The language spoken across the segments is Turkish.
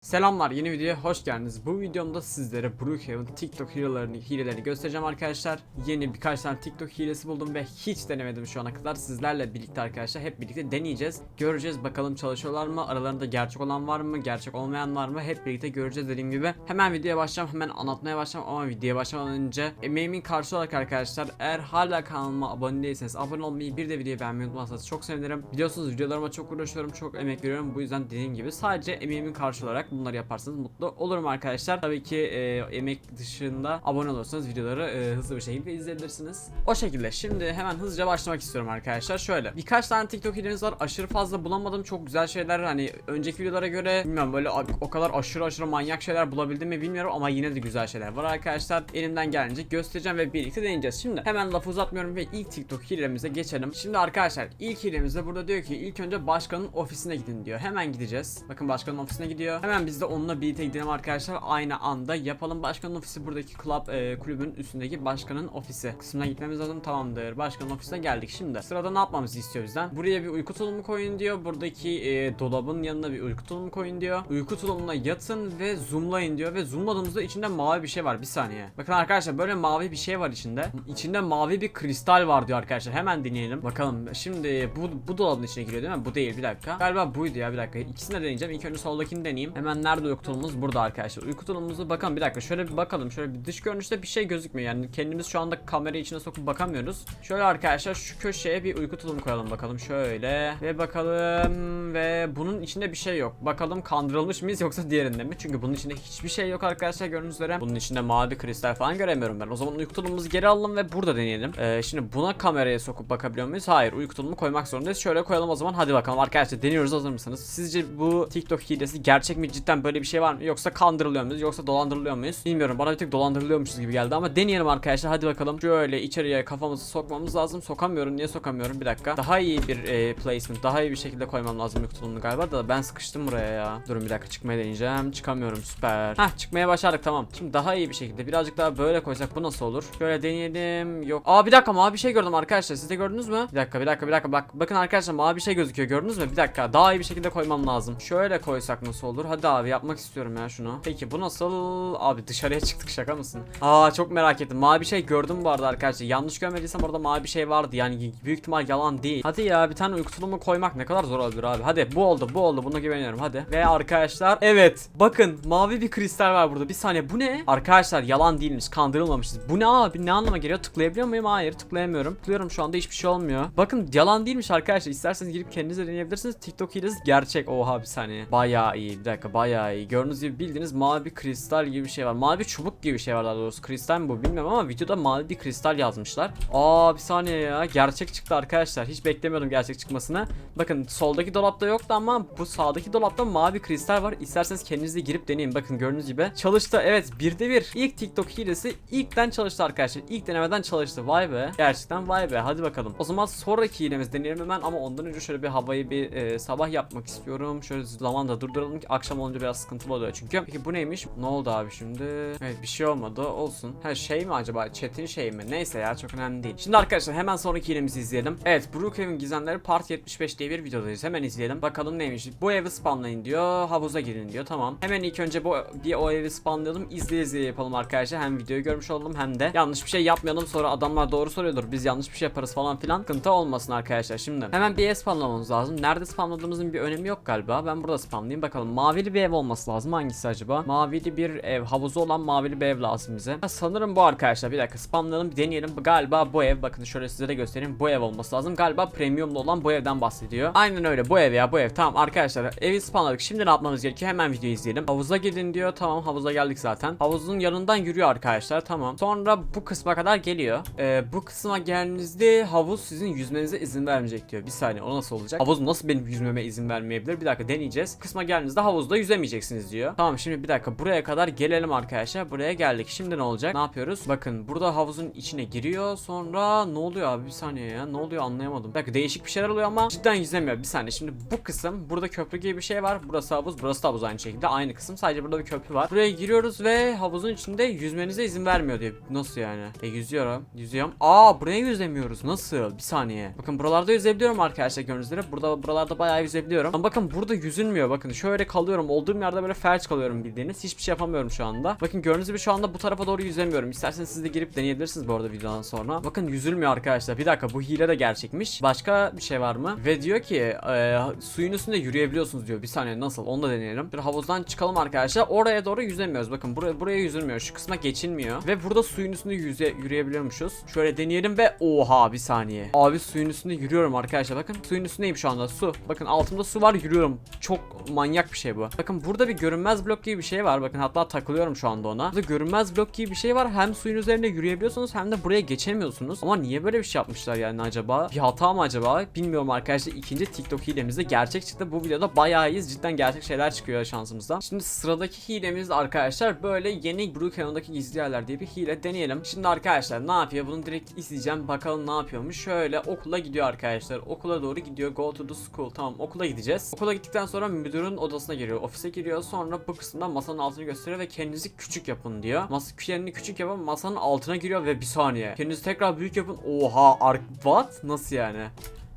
Selamlar yeni videoya hoş geldiniz. Bu videomda sizlere Brookhaven TikTok hilelerini, hilelerini göstereceğim arkadaşlar. Yeni birkaç tane TikTok hilesi buldum ve hiç denemedim şu ana kadar. Sizlerle birlikte arkadaşlar hep birlikte deneyeceğiz. Göreceğiz bakalım çalışıyorlar mı? Aralarında gerçek olan var mı? Gerçek olmayan var mı? Hep birlikte göreceğiz dediğim gibi. Hemen videoya başlayacağım. Hemen anlatmaya başlayacağım ama videoya başlamadan önce emeğimin karşı olarak arkadaşlar eğer hala kanalıma abone değilseniz abone olmayı bir de videoyu beğenmeyi unutmazsanız çok sevinirim. Biliyorsunuz videolarıma çok uğraşıyorum. Çok emek veriyorum. Bu yüzden dediğim gibi sadece emeğimin karşı olarak bunları yaparsanız mutlu olurum arkadaşlar. Tabii ki e, emek dışında abone olursanız videoları e, hızlı bir şekilde izleyebilirsiniz. O şekilde şimdi hemen hızlıca başlamak istiyorum arkadaşlar. Şöyle birkaç tane TikTok hileniz var. Aşırı fazla bulamadım. Çok güzel şeyler hani önceki videolara göre bilmiyorum böyle o kadar aşırı aşırı manyak şeyler bulabildim mi bilmiyorum ama yine de güzel şeyler var arkadaşlar. Elimden gelince göstereceğim ve birlikte deneyeceğiz. Şimdi hemen lafı uzatmıyorum ve ilk TikTok hilemize geçelim. Şimdi arkadaşlar ilk hilemizde burada diyor ki ilk önce başkanın ofisine gidin diyor. Hemen gideceğiz. Bakın başkanın ofisine gidiyor. Hemen biz de onunla birlikte gidelim arkadaşlar. Aynı anda yapalım. Başkanın ofisi buradaki club e, kulübün üstündeki başkanın ofisi. Kısmına gitmemiz lazım. Tamamdır. Başkanın ofisine geldik. Şimdi sırada ne yapmamızı istiyor bizden? Buraya bir uyku tulumu koyun diyor. Buradaki e, dolabın yanına bir uyku tulumu koyun diyor. Uyku tulumuna yatın ve zoomlayın diyor ve zoomladığımızda içinde mavi bir şey var. Bir saniye. Bakın arkadaşlar böyle mavi bir şey var içinde. İçinde mavi bir kristal var diyor arkadaşlar. Hemen deneyelim. Bakalım. Şimdi bu bu dolabın içine giriyor değil mi? Bu değil bir dakika. Galiba buydu ya bir dakika. İkisini de deneyeceğim. İlk önce soldakini deneyeyim. Hemen nerede uyku tulumumuz? Burada arkadaşlar. Uyku tulumumuzu bakalım bir dakika. Şöyle bir bakalım. Şöyle bir dış görünüşte bir şey gözükmüyor. Yani kendimiz şu anda kamerayı içine sokup bakamıyoruz. Şöyle arkadaşlar şu köşeye bir uyku tulumu koyalım bakalım. Şöyle ve bakalım ve bunun içinde bir şey yok. Bakalım kandırılmış mıyız yoksa diğerinde mi? Çünkü bunun içinde hiçbir şey yok arkadaşlar gördüğünüz üzere. Bunun içinde mavi kristal falan göremiyorum ben. O zaman uyku tulumumuzu geri alalım ve burada deneyelim. Ee, şimdi buna kameraya sokup bakabiliyor muyuz? Hayır. Uyku tulumu koymak zorundayız. Şöyle koyalım o zaman. Hadi bakalım arkadaşlar deniyoruz hazır mısınız? Sizce bu TikTok hilesi gerçek mi? Cidden böyle bir şey var mı? Yoksa kandırılıyor muyuz? Yoksa dolandırılıyor muyuz? Bilmiyorum. Bana bir tek dolandırılıyormuşuz gibi geldi ama deneyelim arkadaşlar. Hadi bakalım. Şöyle içeriye kafamızı sokmamız lazım. Sokamıyorum. Niye sokamıyorum? Bir dakika. Daha iyi bir e, placement. Daha iyi bir şekilde koymam lazım tulumunu galiba da ben sıkıştım buraya ya. Durun bir dakika çıkmaya deneyeceğim. Çıkamıyorum. Süper. Hah çıkmaya başardık tamam. Şimdi daha iyi bir şekilde birazcık daha böyle koysak bu nasıl olur? Şöyle deneyelim. Yok. Aa bir dakika mavi bir şey gördüm arkadaşlar. Siz de gördünüz mü? Bir dakika bir dakika bir dakika. Bak bakın arkadaşlar mavi bir şey gözüküyor. Gördünüz mü? Bir dakika. Daha iyi bir şekilde koymam lazım. Şöyle koysak nasıl olur? Hadi abi yapmak istiyorum ya şunu. Peki bu nasıl? Abi dışarıya çıktık şaka mısın? Aa çok merak ettim. Mavi şey gördüm bu arada arkadaşlar. Yanlış görmediysem orada mavi şey vardı. Yani büyük ihtimal yalan değil. Hadi ya bir tane uyku tulumu koymak ne kadar zor olabilir abi. Hadi bu oldu bu oldu. Buna güveniyorum hadi. Ve arkadaşlar evet bakın mavi bir kristal var burada. Bir saniye bu ne? Arkadaşlar yalan değilmiş. Kandırılmamışız. Bu ne abi? Ne anlama geliyor? Tıklayabiliyor muyum? Hayır tıklayamıyorum. Tıklıyorum şu anda hiçbir şey olmuyor. Bakın yalan değilmiş arkadaşlar. İsterseniz girip kendiniz de deneyebilirsiniz. TikTok hilesi gerçek. Oha bir saniye. Bayağı iyi. Bir dakika bayağı iyi. Gördüğünüz gibi bildiğiniz mavi kristal gibi bir şey var. Mavi çubuk gibi bir şey var daha doğrusu. Kristal mi bu bilmiyorum ama videoda mavi bir kristal yazmışlar. Aa bir saniye ya. Gerçek çıktı arkadaşlar. Hiç beklemiyordum gerçek çıkmasını. Bakın soldaki dolapta yoktu ama bu sağdaki dolapta mavi kristal var. İsterseniz kendiniz de girip deneyin. Bakın gördüğünüz gibi. Çalıştı. Evet birde bir. İlk TikTok hilesi ilkten çalıştı arkadaşlar. İlk denemeden çalıştı. Vay be. Gerçekten vay be. Hadi bakalım. O zaman sonraki hilemiz deneyelim hemen ama ondan önce şöyle bir havayı bir e, sabah yapmak istiyorum. Şöyle zaman da durduralım ki akşam olunca biraz sıkıntılı oluyor çünkü. Peki bu neymiş? Ne oldu abi şimdi? Evet bir şey olmadı. Olsun. Ha şey mi acaba? Chat'in şey mi? Neyse ya çok önemli değil. Şimdi arkadaşlar hemen sonraki hilemizi izleyelim. Evet Brookhaven gizemleri part 75 diye bir videodayız. Hemen izleyelim. Bakalım neymiş? Bu evi spamlayın diyor. Havuza girin diyor. Tamam. Hemen ilk önce bu bir o evi spamlayalım. İzle izle yapalım arkadaşlar. Hem videoyu görmüş olalım hem de yanlış bir şey yapmayalım. Sonra adamlar doğru soruyordur. Biz yanlış bir şey yaparız falan filan. Sıkıntı olmasın arkadaşlar. Şimdi hemen bir ev spamlamamız lazım. Nerede spamladığımızın bir önemi yok galiba. Ben burada spamlayayım. Bakalım mavili bir ev olması lazım. Hangisi acaba? Mavili bir ev. Havuzu olan mavili bir ev lazım bize. Ha, sanırım bu arkadaşlar. Bir dakika spamlayalım deneyelim. Galiba bu ev. Bakın şöyle size de göstereyim. Bu ev olması lazım. Galiba premiumlu olan bu evden bahsediyor. Aynen öyle. Bu ev ya bu ev. Tamam arkadaşlar. Evi spamladık. Şimdi ne yapmamız gerekiyor? Hemen videoyu izleyelim. Havuza gidin diyor. Tamam havuza geldik zaten. Havuzun yanından yürüyor arkadaşlar. Tamam. Sonra bu kısma kadar geliyor. Ee, bu kısma geldiğinizde havuz sizin yüzmenize izin vermeyecek diyor. Bir saniye o nasıl olacak? Havuz nasıl benim yüzmeme izin vermeyebilir? Bir dakika deneyeceğiz. Kısma geldiğinizde havuzda yüzemeyeceksiniz diyor. Tamam şimdi bir dakika buraya kadar gelelim arkadaşlar. Buraya geldik. Şimdi ne olacak? Ne yapıyoruz? Bakın burada havuzun içine giriyor. Sonra ne oluyor abi? Bir saniye ya. Ne oluyor anlayamadım. Bir dakika değişik bir şeyler oluyor ama cidden yüzemiyor. Bir saniye. Şimdi bu kısım burada köprü gibi bir şey var. Burası havuz. Burası da havuz aynı şekilde. Aynı kısım. Sadece burada bir köprü var. Buraya giriyoruz ve havuzun içinde yüzmenize izin vermiyor diyor. Nasıl yani? E yüzüyorum. Yüzüyorum. Aa buraya yüzemiyoruz. Nasıl? Bir saniye. Bakın buralarda yüzebiliyorum arkadaşlar gördüğünüz üzere. Burada buralarda bayağı yüzebiliyorum. Ama bakın burada yüzülmüyor. Bakın şöyle kalıyorum Olduğum yerde böyle felç kalıyorum bildiğiniz. Hiçbir şey yapamıyorum şu anda. Bakın gördüğünüz gibi şu anda bu tarafa doğru yüzemiyorum. İsterseniz siz de girip deneyebilirsiniz bu arada videodan sonra. Bakın yüzülmüyor arkadaşlar. Bir dakika bu hile de gerçekmiş. Başka bir şey var mı? Ve diyor ki e, suyun üstünde yürüyebiliyorsunuz diyor. Bir saniye nasıl? Onu da deneyelim. Bir havuzdan çıkalım arkadaşlar. Oraya doğru yüzemiyoruz. Bakın buraya buraya yüzülmüyor. Şu kısma geçilmiyor. Ve burada suyun üstünde yüze yürüyebiliyormuşuz. Şöyle deneyelim ve oha bir saniye. Abi suyun üstünde yürüyorum arkadaşlar. Bakın suyun üstündeyim şu anda. Su. Bakın altımda su var yürüyorum. Çok manyak bir şey bu. Bakın burada bir görünmez blok gibi bir şey var. Bakın hatta takılıyorum şu anda ona. Burada görünmez blok gibi bir şey var. Hem suyun üzerinde yürüyebiliyorsunuz hem de buraya geçemiyorsunuz. Ama niye böyle bir şey yapmışlar yani acaba? Bir hata mı acaba? Bilmiyorum arkadaşlar. İkinci TikTok hilemizde gerçek çıktı. Bu videoda bayağı iyiyiz. Cidden gerçek şeyler çıkıyor şansımızda. Şimdi sıradaki hilemiz arkadaşlar böyle yeni Brookhaven'daki gizli yerler diye bir hile deneyelim. Şimdi arkadaşlar ne yapıyor? Bunu direkt izleyeceğim. Bakalım ne yapıyormuş. Şöyle okula gidiyor arkadaşlar. Okula doğru gidiyor. Go to the school. Tamam okula gideceğiz. Okula gittikten sonra müdürün odasına giriyor. Ofise giriyor. Sonra bu kısımda masanın altını gösteriyor ve kendinizi küçük yapın diyor. Masa kendini küçük yapın masanın altına giriyor ve bir saniye. Kendinizi tekrar büyük yapın. Oha ark what? Nasıl yani?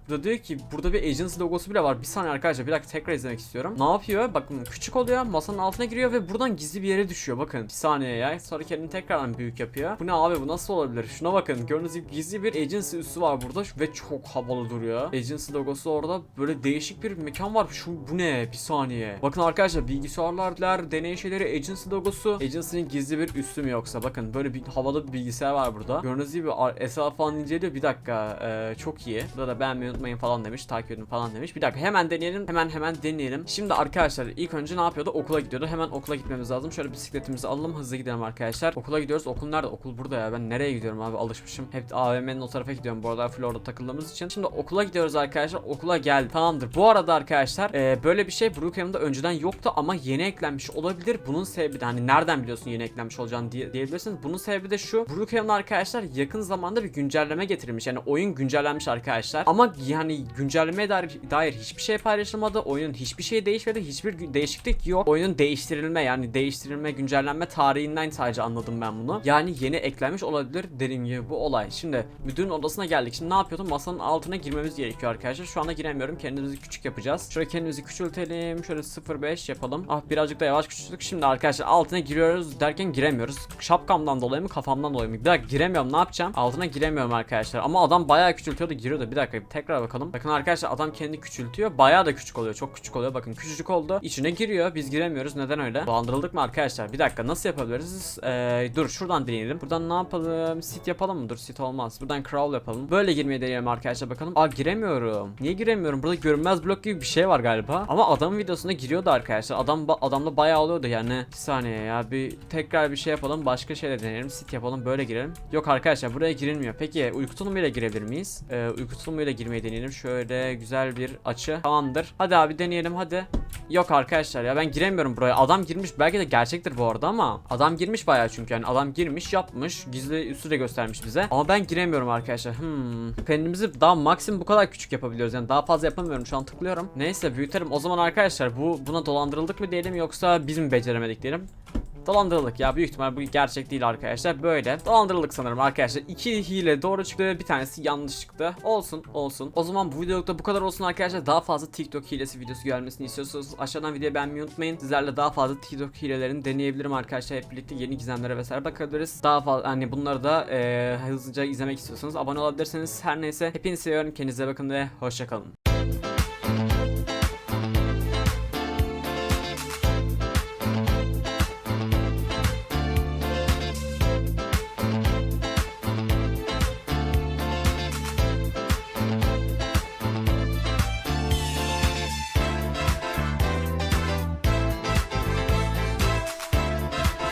Burada diyor ki burada bir agency logosu bile var. Bir saniye arkadaşlar bir dakika tekrar izlemek istiyorum. Ne yapıyor? Bakın küçük oluyor. Masanın altına giriyor ve buradan gizli bir yere düşüyor. Bakın bir saniye ya. Sonra kendini tekrardan büyük yapıyor. Bu ne abi bu nasıl olabilir? Şuna bakın. Gördüğünüz gibi gizli bir agency üssü var burada ve çok havalı duruyor. Agency logosu orada böyle değişik bir mekan var. Şu bu ne? Bir saniye. Bakın arkadaşlar bilgisayarlar, deney şeyleri agency logosu. Agency'nin gizli bir üssü mü yoksa? Bakın böyle bir havalı bir bilgisayar var burada. Gördüğünüz gibi etrafı falan inceliyor. Bir dakika. Ee, çok iyi. Burada da beğenmeyi unutmayın falan demiş. Takip edin falan demiş. Bir dakika hemen deneyelim. Hemen hemen deneyelim. Şimdi arkadaşlar ilk önce ne yapıyordu? Okula gidiyordu. Hemen okula gitmemiz lazım. Şöyle bisikletimizi alalım. Hızlı gidelim arkadaşlar. Okula gidiyoruz. Okul nerede? Okul burada ya. Ben nereye gidiyorum abi? Alışmışım. Hep AVM'nin o tarafa gidiyorum. Bu arada Florida takıldığımız için. Şimdi okula gidiyoruz arkadaşlar. Okula geldi. Tamamdır. Bu arada arkadaşlar e, böyle bir şey Brookhaven'da önceden yoktu ama yeni eklenmiş olabilir. Bunun sebebi de hani nereden biliyorsun yeni eklenmiş olacağını diye, diyebilirsiniz. Bunun sebebi de şu. Brookhaven'da arkadaşlar yakın zamanda bir güncelleme getirilmiş. Yani oyun güncellenmiş arkadaşlar. Ama yani güncellemeye dair, dair hiçbir şey paylaşılmadı. Oyunun hiçbir şey değişmedi. Hiçbir değişiklik yok. Oyunun değiştirilme yani değiştirilme güncellenme tarihinden sadece anladım ben bunu. Yani yeni eklenmiş olabilir dediğim gibi bu olay. Şimdi müdürün odasına geldik. Şimdi ne yapıyordum? Masanın altına girmemiz gerekiyor arkadaşlar. Şu anda giremiyorum. Kendimizi küçük yapacağız. Şöyle kendimizi küçültelim. Şöyle 0.5 yapalım. Ah birazcık da yavaş küçülttük. Şimdi arkadaşlar altına giriyoruz derken giremiyoruz. Şapkamdan dolayı mı kafamdan dolayı mı? Bir dakika giremiyorum ne yapacağım? Altına giremiyorum arkadaşlar. Ama adam bayağı küçültüyordu giriyordu. Bir dakika tekrar bakalım. Bakın arkadaşlar adam kendini küçültüyor. Bayağı da küçük oluyor. Çok küçük oluyor. Bakın küçücük oldu. İçine giriyor. Biz giremiyoruz. Neden öyle? Dolandırıldık mı arkadaşlar? Bir dakika nasıl yapabiliriz? Ee, dur şuradan deneyelim. Buradan ne yapalım? Sit yapalım mı? Dur sit olmaz. Buradan crawl yapalım. Böyle girmeyi deneyelim arkadaşlar bakalım. Aa giremiyorum. Niye giremiyorum? Burada görünmez blok gibi bir şey var galiba. Ama adamın videosunda giriyordu arkadaşlar. Adam adamla bayağı oluyordu yani. Bir saniye ya. Bir tekrar bir şey yapalım. Başka şeyler deneyelim. Sit yapalım. Böyle girelim. Yok arkadaşlar buraya girilmiyor. Peki uyku tulumuyla girebilir miyiz? Ee, uyku tulumuyla girmeyi deneyelim. Şöyle güzel bir açı. Tamamdır. Hadi abi deneyelim hadi. Yok arkadaşlar ya ben giremiyorum buraya. Adam girmiş belki de gerçektir bu arada ama adam girmiş bayağı çünkü yani adam girmiş yapmış gizli üssü de göstermiş bize. Ama ben giremiyorum arkadaşlar. Hmm. Kendimizi daha maksimum bu kadar küçük yapabiliyoruz yani daha fazla yapamıyorum şu an tıklıyorum. Neyse büyütelim. O zaman arkadaşlar bu buna dolandırıldık mı diyelim yoksa biz mi beceremedik diyelim. Dolandırıldık ya büyük ihtimal bu gerçek değil arkadaşlar. Böyle. Dolandırıldık sanırım arkadaşlar. İki hile doğru çıktı bir tanesi yanlış çıktı. Olsun olsun. O zaman bu videolukta bu kadar olsun arkadaşlar. Daha fazla tiktok hilesi videosu gelmesini istiyorsanız aşağıdan videoyu beğenmeyi unutmayın. Sizlerle daha fazla tiktok hilelerini deneyebilirim arkadaşlar. Hep birlikte yeni gizemlere vesaire bakabiliriz. Daha fazla hani bunları da eee, hızlıca izlemek istiyorsanız abone olabilirsiniz. Her neyse. Hepinizi seviyorum. Kendinize bakın ve hoşçakalın